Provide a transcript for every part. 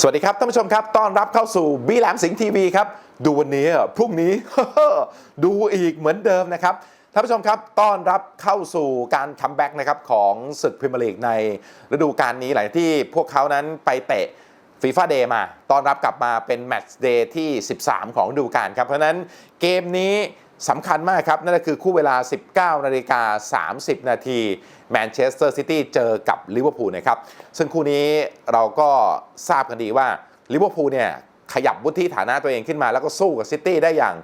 สวัสดีครับท่านผู้ชมครับ ต้อนรับเข้าสู่บีแหลมสิงห์ทีวีครับ ดูวันนี้พรุ่งนี้ ดูอีกเหมือนเดิมนะครับท่านผู้ชมครับ ต้อนรับเข้าสู่การคัมแบ็กนะครับของศึกพรีเมียร์ลีกในฤดูกาลนี้หลังที่พวกเขานั้นไปเตะฟีฟ่าเดย์มา ต้อนรับกลับมาเป็นแมตช์เดย์ที่ 13 ของฤดูกาลครับ เพราะนั้นเกมนี้ สำคัญมากครับ นั่นก็คือคู่เวลา 19นาฬิกา30 นาทีแมนเชสเตอร์ซิตี้เจอกับลิเวอร์พูลนะครับ ซึ่งคู่นี้เราก็ทราบกันดีว่าลิเวอร์พูลเนี่ยขยับวุฒิฐานะตัวเองขึ้นมาแล้วก็สู้กับซิตี้ได้อย่าง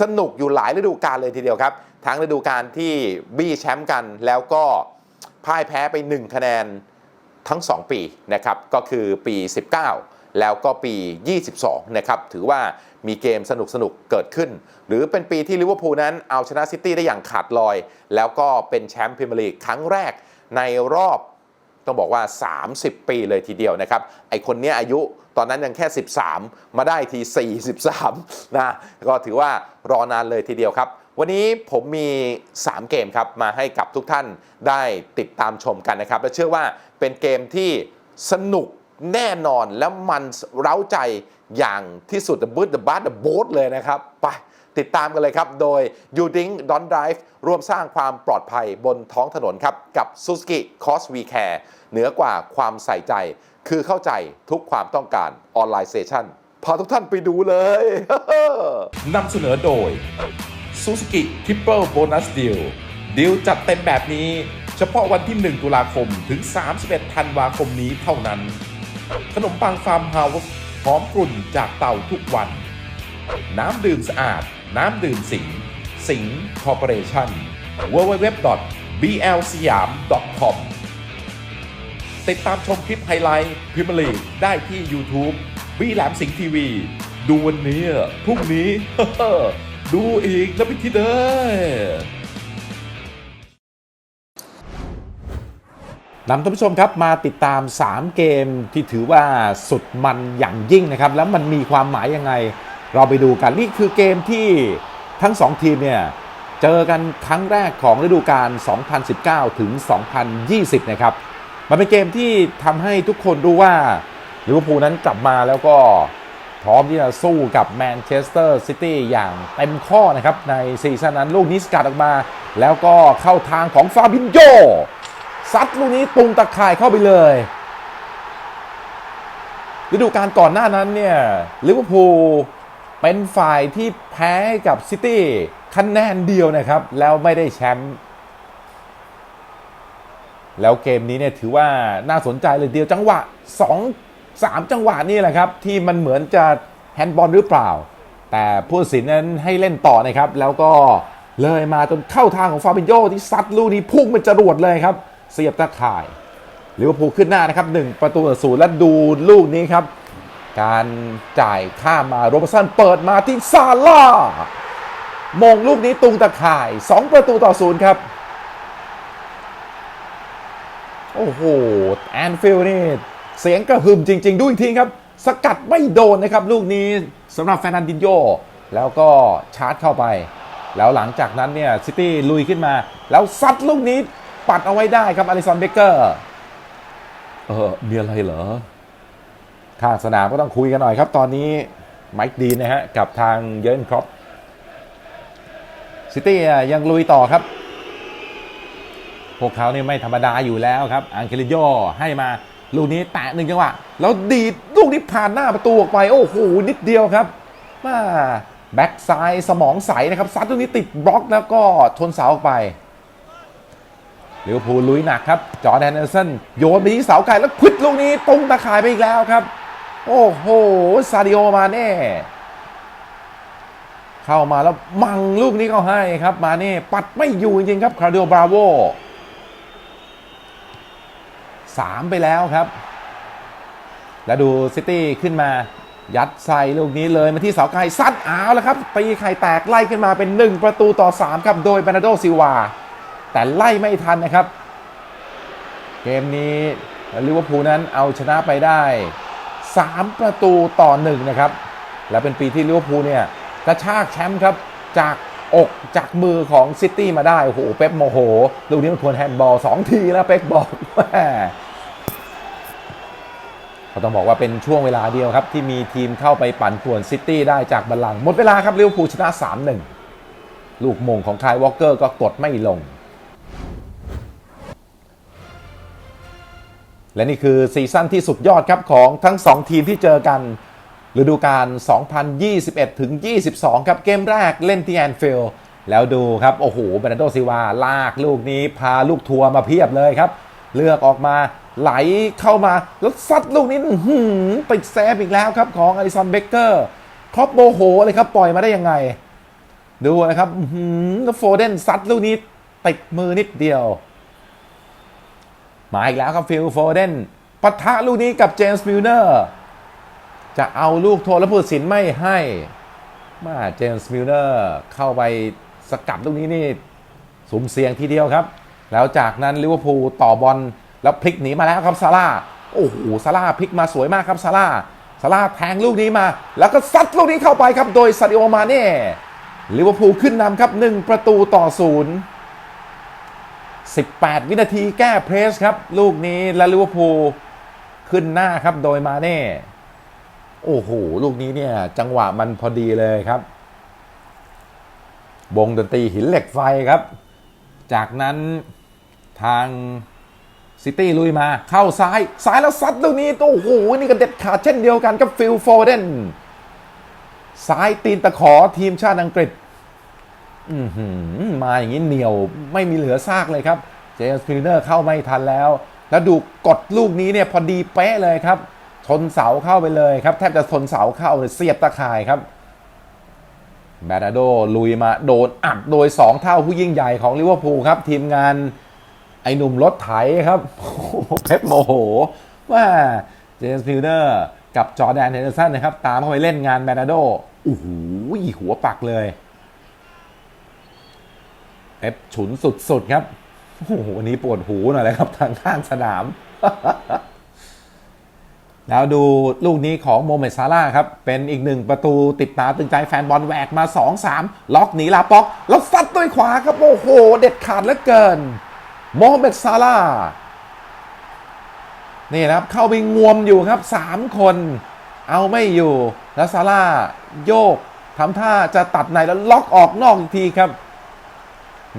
สนุกอยู่หลายฤดูกาลเลยทีเดียวครับ ทั้งฤดูกาลที่บี้แชมป์กันแล้วก็พ่ายแพ้ไป 1 คะแนนทั้ง 2 ปีนะครับ ก็คือปี 19 แล้วก็ปี 22 นะครับ ถือว่ามีเกมสนุกสนุกๆเกิดขึ้น หรือเป็นปีที่ลิเวอร์พูลนั้นเอาชนะซิตี้ได้อย่างขาดลอย แล้วก็เป็นแชมป์พรีเมียร์ลีกครั้งแรกในรอบต้องบอกว่า 30 ปีเลยทีเดียวนะครับ ไอคนนี้อายุตอนนั้นยังแค่ 13 มาได้ที 43 นะ ก็ถือว่ารอนานเลยทีเดียวครับ วันนี้ผมมี 3 เกมครับ มาให้กับทุกท่านได้ติดตามชมกันนะครับ และเชื่อว่าเป็นเกมที่สนุก แน่นอนแล้วมันเร้าใจอย่างที่สุด The Boot The Bad The Boat เลยนะครับ ไปติดตามกันเลยครับ โดย y o u d i n k Don't Drive ร่วมสร้างความปลอดภัยบนท้องถนนครับ กับ Suzuki Cross V Care เหนือกว่าความใส่ใจ คือเข้าใจทุกความต้องการออนไลน์เซชันพาทุกท่านไปดูเลย นำเสนอโดย Suzuki Triple Bonus Deal ดีลจัดเต็มแบบนี้ เฉพาะวันที่ 1 ตุลาคมถึง 31 ธันวาคมนี้เท่านั้น ขนมปังฟาร์มเฮาส์หอมกลุ่นจากเตาทุกวัน น้ำดื่มสะอาด น้ำดื่มสิง สิงคอร์ปอเรชั่น www.blsiyam.com ติดตามชมคลิปไฮไลท์พรีเมียร์ลีได้ที่ YouTube วีแหลมสิงทีวี ดูวันนี้พรุ่งนี้ ดูอีกแล้วไปทีเด้อ นำท่านผู้ชมครับมาติดตาม 3 เกมที่ถือว่าสุดมันอย่างยิ่งนะครับ แล้วมันมีความหมายยังไง เราไปดูกัน นี่คือเกมที่ทั้ง 2 ทีมเนี่ย เจอกันครั้งแรกของฤดูกาล 2019 ถึง 2020 นะครับ มันเป็นเกมที่ทำให้ทุกคนรู้ว่าลิเวอร์พูลนั้นกลับมาแล้วก็พร้อมที่จะสู้กับแมนเชสเตอร์ซิตี้อย่างเต็มข้อนะครับ ในซีซั่นนั้นลูกนี้สกัดออกมา แล้วก็เข้าทางของฟาบินโย ซัดลูกนี้ตุงตะข่ายเข้าไปเลยฤดูกาลก่อนหน้านั้นเนี่ยลิเวอร์พูลเป็นฝ่ายที่แพ้กับซิตี้คะแนนเดียวนะครับ แล้วไม่ได้แชมป์แล้วเกมนี้เนี่ยถือว่าน่าสนใจเลยเดียวจังหวะ 2 3 จังหวะนี่แหละครับ ที่มันเหมือนจะแฮนด์บอลหรือเปล่า แต่ผู้สินนั้นให้เล่นต่อนะครับ แล้วก็เลยมาจนเข้าทางของฟาบินโยที่ซัดลูกนี้พุ่งเป็นจรวดเลยครับ เสียบตะข่ายลิเวอร์พูลขึ้นหน้านะครับ1ประตูต่อศูนย์และดูลูกนี้ครับ การจ่ายข้ามาโรบสันเปิดมาที่ซาร่ามงลูกนี้ตุงตะข่าย 2 ประตูต่อศูนย์ครับ โอ้โห แอนฟิลนี่ เสียงกระหึ่มจริง ๆ ดูอีกทีครับ สกัดไม่โดนนะครับ ลูกนี้สำหรับแฟนันดินโย แล้วก็ชาร์จเข้าไป แล้วหลังจากนั้นเนี่ย ซิตี้ลุยขึ้นมา แล้วซัดลูกนี้ ปัดเอาไว้ได้ครับอลิสันเบเกอร์เออมีอะไรเหรอข้างสนามก็ต้องคุยกันหน่อยครับ ตอนนี้ไมค์ดีนนะฮะ กับทางเยอร์นครอปซิตี้ยังลุยต่อครับ พวกเขาเนี่ยไม่ธรรมดาอยู่แล้วครับ อังเคลิโยให้มาลูกนี้แตะหนึ่งจังหวะ แล้วดีดลูกนี้ผ่านหน้าประตูออกไป โอ้โห นิดเดียวครับมาแบ็กซ้ายสมองใสนะครับซัดลูกนี้ติดบล็อกแล้วก็ชนเสาออกไป ลิเวอร์พูลลุยหนักครับ จอแดนเนอร์สันโยนไปที่เสาไกลแล้วควิดลูกนี้ตรงตะข่ายไปอีกแล้วครับ โอ้โห ซาดิโอมาเน่ เข้ามาแล้วมังลูกนี้เขาให้ครับ มาเน่ปัดไม่อยู่จริงๆครับ คาร์ดิโอบราโวสามไปแล้วครับ แล้วดูซิตี้ขึ้นมา ยัดใส่ลูกนี้เลยมาที่เสาไกลซัดอ้าวแล้วครับตีไข่แตกไล่ขึ้นมาเป็น 1 ประตูต่อ 3 ครับ โดยเบนาโดซิวา แต่ไล่ไม่ทันนะครับ เกมนี้ลิเวอร์พูลนั้นเอาชนะไปได้ 3 ประตูต่อ1นะครับ และเป็นปีที่ลิเวอร์พูลเนี่ยกระชากแชมป์ครับจากอกจากมือของซิตี้มาได้ โอ้โห เป๊ปโมโห ลูกนี้มันควรแฮนด์บอล2ทีแล้วเป๊ปบอกแหมก็ต้องบอกว่าเป็นช่วงเวลาเดียวครับ ที่มีทีมเข้าไปปั่นป่วนซิตี้ได้จากบัลลังก์หมดเวลาครับลิเวอร์พูลชนะ 3-1 ลูกมงของคายวอลเกอร์ก็กดไม่ลง และนี่คือซีซั่นที่สุดยอดครับของทั้ง 2 ทีมที่เจอกันฤดูกาล 2021 ถึง 22 ครับ เกมแรกเล่นที่แอนฟิลด์แล้วดูครับ โอ้โหเบรนโดซิวา ลากลูกนี้พาลูกทัวร์มาเพียบเลยครับ เลือกออกมาไหลเข้ามา แล้วซัดลูกนี้หือติดแซฟอีกแล้วครับของอลิสันเบเกอร์ครอปโมโหเลยครับ ปล่อยมาได้ยังไง ดูนะครับหือแล้วโฟเดนซัดลูกนี้ติดมือนิดเดียว มาอีกแล้วครับฟิลโฟเดนปะทะลูกนี้กับเจมส์มิลเนอร์จะเอาลูกโทษและผู้สินไม่ให้มาเจมส์มิลเนอร์เข้าไปสกัดลูกนี้นี่สุ่มเสี่ยงทีเดียวครับ แล้วจากนั้นลิเวอร์พูลต่อบอลแล้วพลิกหนีมาแล้วครับซาร่าโอ้โหซาร่าพลิกมาสวยมากครับซาร่าซาร่าแทงลูกนี้มา แล้วก็ซัดลูกนี้เข้าไปครับโดยซาดิโอมาเน่ลิเวอร์พูลขึ้นนำครับ 1 ประตูต่อศูนย์ 18 วินาทีแก้เพรสครับ ลูกนี้และลิเวอร์พูลขึ้นหน้าครับโดยมาเน่ โอ้โห ลูกนี้เนี่ย จังหวะมันพอดีเลยครับบงดนตรีหินเหล็กไฟครับ จากนั้นทางซิตี้ลุยมาเข้าซ้าย ซ้ายแล้วซัดลูกนี้โอ้โห นี่ก็เด็ดขาดเช่นเดียวกันกับฟิลโฟเดนซ้ายตีนตะขอทีมชาติอังกฤษ มาอย่างนี้เหนียวไม่มีเหลือซากเลยครับ เจมส์พิลเนอร์เข้าไม่ทันแล้ว แล้วดูกดลูกนี้เนี่ยพอดีเป๊ะเลยครับ ชนเสาเข้าไปเลยครับ แทบจะชนเสาเข้าเลยเสียบตะข่ายครับแบรนาโดลุยมาโดนอัดโดย 2 เท่าผู้ยิ่งใหญ่ของลิเวอร์พูลครับ ทีมงานไอ้หนุ่มรถไถครับเพชรโมโห ว่าเจมส์พิลเนอร์กับจอร์แดนเฮนเดอร์สันนะครับ ตามเข้าไปเล่นงานแบรนาโดโอ้โหหัวปักเลย เอฟฉุนสุดๆครับโอ้โหวันนี้ปวดหูหน่อยเลยครับทางข้างสนาม แล้วดูลูกนี้ของโมเมซาร่าครับ เป็นอีกหนึ่งประตูติดตาตึงใจแฟนบอลแหวกมา 2-3 ล็อกหนีลาป็อก แล้วซัดด้วยขวาครับ โอ้โห เด็ดขาดเหลือเกิน โมเมซาร่านี่นะครับเข้าไปงวมอยู่ครับ 3 คน เอาไม่อยู่ แล้วซาร่าโยกทำท่าจะตัดในแล้วล็อกออกนอกอีกทีครับ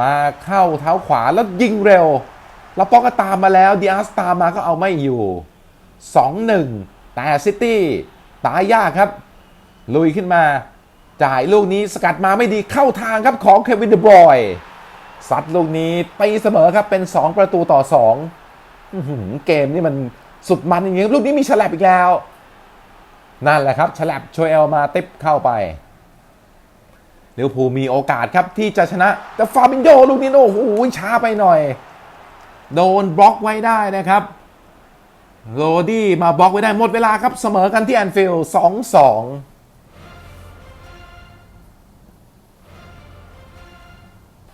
มาเข้าเท้าขวาแล้วยิงเร็ว แล้วป๊อกก็ตามมาแล้วดีอาร์สตามมาก็เอาไม่อยู่ 2-1 แต่ซิตี้ตายยากครับ ลุยขึ้นมา จ่ายลูกนี้สกัดมาไม่ดีเข้าทางครับของเควินเดบรอยน์ซัดลูกนี้ตีเสมอครับเป็น 2 ประตูต่อ2อเกมนี่มันสุดมันจริงๆลูกนี้มีฉลับอีกแล้ว นั่นแหละครับฉลับโชเอลมาติปเข้าไป ลิเวอร์พูมีโอกาสครับที่จะชนะ แต่ฟาบินโยลูกนี้โอ้โหช้าไปหน่อย โดนบล็อกไว้ได้นะครับโรดี้มาบล็อกไว้ได้หมดเวลาครับเสมอกันที่แอนฟิลด์2-2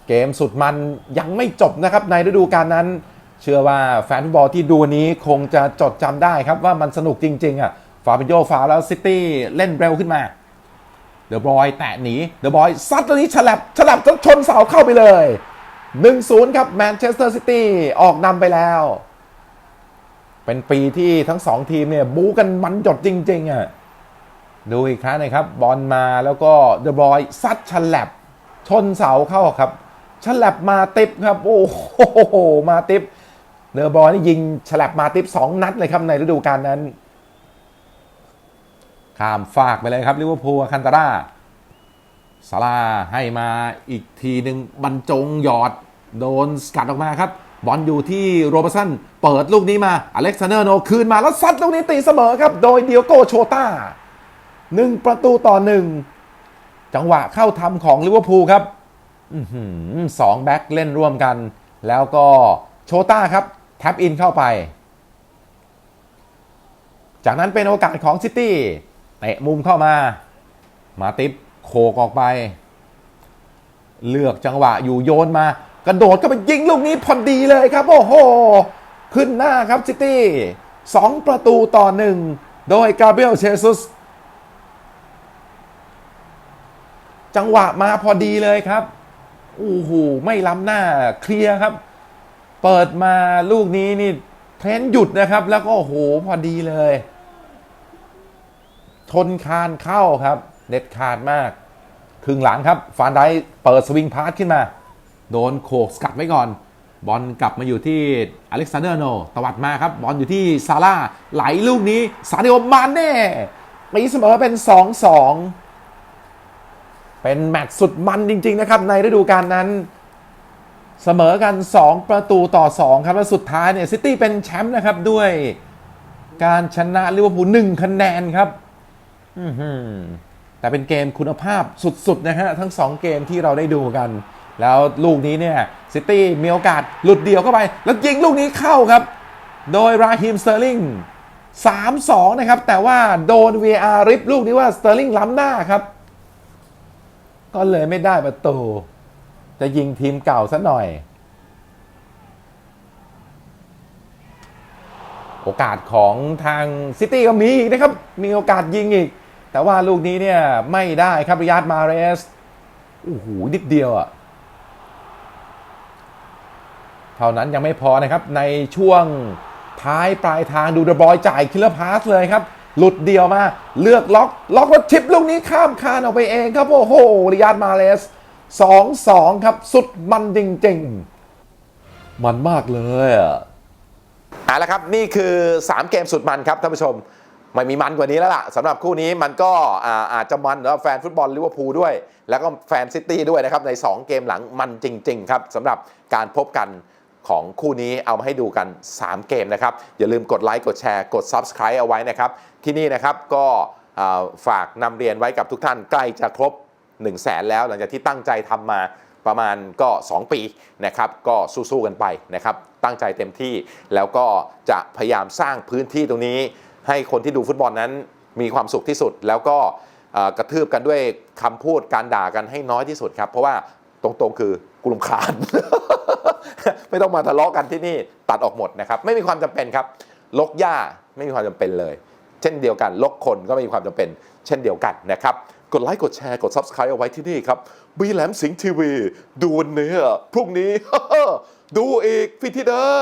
เกมสุดมันยังไม่จบนะครับในฤดูกาลนั้น เชื่อว่าแฟนฟุตบอลที่ดูนี้คงจะจดจำได้ครับว่ามันสนุกจริง ๆ อะ ฟาบินโยฟาวแล้วซิตี้เล่นเร็วขึ้นมา เดอะบอยแตะหนีเดอะบอยซัดตัวนี้ฉลับฉลับจนชนเสาเข้าไปเลย 1-0 ครับแมนเชสเตอร์ซิตี้ออกนำไปแล้ว เป็นปีที่ทั้งสองทีมเนี่ย บู๊กันมันหยดจริง ๆอะดูอีกครั้งนะครับ บอลมาแล้วก็เดอะบอยซัดฉลับชนเสาเข้าครับฉลับมาติปครับ โอ้โหมาติปเดอะบอยนี่ยิงฉลับมาติปสองนัดเลยครับในฤดูกาลนั้น ข้ามฝากไปเลยครับลิเวอร์พูลคันตาร่าซาร่าให้มาอีกทีหนึ่งบรรจงหยอดโดนสกัดออกมาครับ บอลอยู่ที่โรเบร์สันเปิดลูกนี้มาอเล็กซานเดอร์โนคืนมาแล้วซัดลูกนี้ตีเสมอครับ โดยเดียโกโชตาหนึ่งประตูต่อหนึ่งจังหวะเข้าทำของลิเวอร์พูลครับอสองแบ็คเล่นร่วมกัน แล้วก็โชต้าครับ แท็บอินเข้าไป จากนั้นเป็นโอกาสของซิตี้ เตะมุมเข้ามา มาติปโคกออกไป เลือกจังหวะอยู่โยนมา กระโดดก็ไปยิงลูกนี้พอดีเลยครับ โอ้โห ขึ้นหน้าครับซิตี้สองประตูต่อหนึ่งโดยกาเบรียลเชซุสจังหวะมาพอดีเลยครับโอ้โหไม่ล้ำหน้าเคลียร์ครับ เปิดมาลูกนี้นี่เทรนหยุดนะครับ แล้วก็โอ้โหพอดีเลย ชนคานเข้าครับ เด็ดขาดมาก ครึ่งหลังครับ ฟานไดเปิดสวิงพาสขึ้นมา โดนโขกสกัดไว้ก่อน บอลกลับมาอยู่ที่อเล็กซานเดอร์โน ตวัดมาครับ บอลอยู่ที่ซาร่าไหลลูกนี้ซาดิโอมานเน่ตีเสมอเป็น 2-2 เป็นแมตช์สุดมันจริง ๆ นะครับ ในฤดูกาลนั้นเสมอกัน 2 ประตูต่อ 2 ครับ และสุดท้ายเนี่ย ซิตี้เป็นแชมป์นะครับ ด้วยการชนะลิเวอร์พูล1คะแนนครับ แต่เป็นเกมคุณภาพสุดๆนะฮะ ทั้ง 2 เกมที่เราได้ดูกัน แล้วลูกนี้เนี่ยซิตี้มีโอกาสหลุดเดี่ยวเข้าไป แล้วยิงลูกนี้เข้าครับ โดยราฮิมสเตอร์ลิง3-2 นะครับ แต่ว่าโดน VR ริบลูกนี้ว่าสเตอร์ลิงล้ำหน้าครับ ก็เลยไม่ได้ประตู จะยิงทีมเก่าซะหน่อย โอกาสของทางซิตี้ก็มีอีกนะครับ มีโอกาสยิงอีก แต่ว่าลูกนี้เนี่ยไม่ได้ครับริยาดมาเรสโอ้โหนิดเดียวอะ่ะเท่านั้นยังไม่พอนะครับในช่วงท้ายปลายทางดูเดอะบอยจ่ายคิลเลอร์พาสเลยครับ หลุดเดียวมาเลือกล็อก ล็อกแล้วทิปลูกนี้ข้ามคานออกไปเองครับ โอ้โหริยาดมาเรส2-2ครับ สุดมันจริง ๆ มันมากเลยอะเอาละครับ นี่คือ 3 เกมสุดมันครับท่านผู้ชม ไม่มีมันกว่านี้แล้วล่ะสำหรับคู่นี้มันก็อาจจะมันสำหรับแฟนฟุตบอลลิเวอร์พูลด้วย แล้วก็แฟนซิตี้ด้วยนะครับใน 2 เกมหลังมันจริง ๆ ครับสำหรับการพบกันของคู่นี้เอามาให้ดูกัน 3 เกมนะครับ อย่าลืมกดไลค์กดแชร์กด Subscribe เอาไว้นะครับ ที่นี่นะครับก็ฝากนำเรียนไว้กับทุกท่านใกล้จะครบ 1 0 0 0 0แสนแล้ว หลังจากที่ตั้งใจทำมาประมาณก็ 2 ปีนะครับ ก็สู้ๆกันไปนะครับ ตั้งใจเต็มที่แล้วก็จะพยายามสร้างพื้นที่ตรงนี้ ให้คนที่ดูฟุตบอลนั้นมีความสุขที่สุด แล้วก็กระทืบกันด้วยคำพูดการด่ากันให้น้อยที่สุดครับ เพราะว่าตรงๆคือกุลมคลานไม่ต้องมาทะเลาะกันที่นี่ตัดออกหมดนะครับ ไม่มีความจำเป็นครับ ลกหญ้าไม่มีความจำเป็นเลย เช่นเดียวกันลกคนก็ไม่มีความจำเป็น เช่นเดียวกันนะครับ กดไลค์กดแชร์กด Subscribe เอาไว้ที่นี่ครับบีแหลมสิงห์ทีวี ดูวันนี้พรุ่งนี้ ดูอีกพี่ที่ได้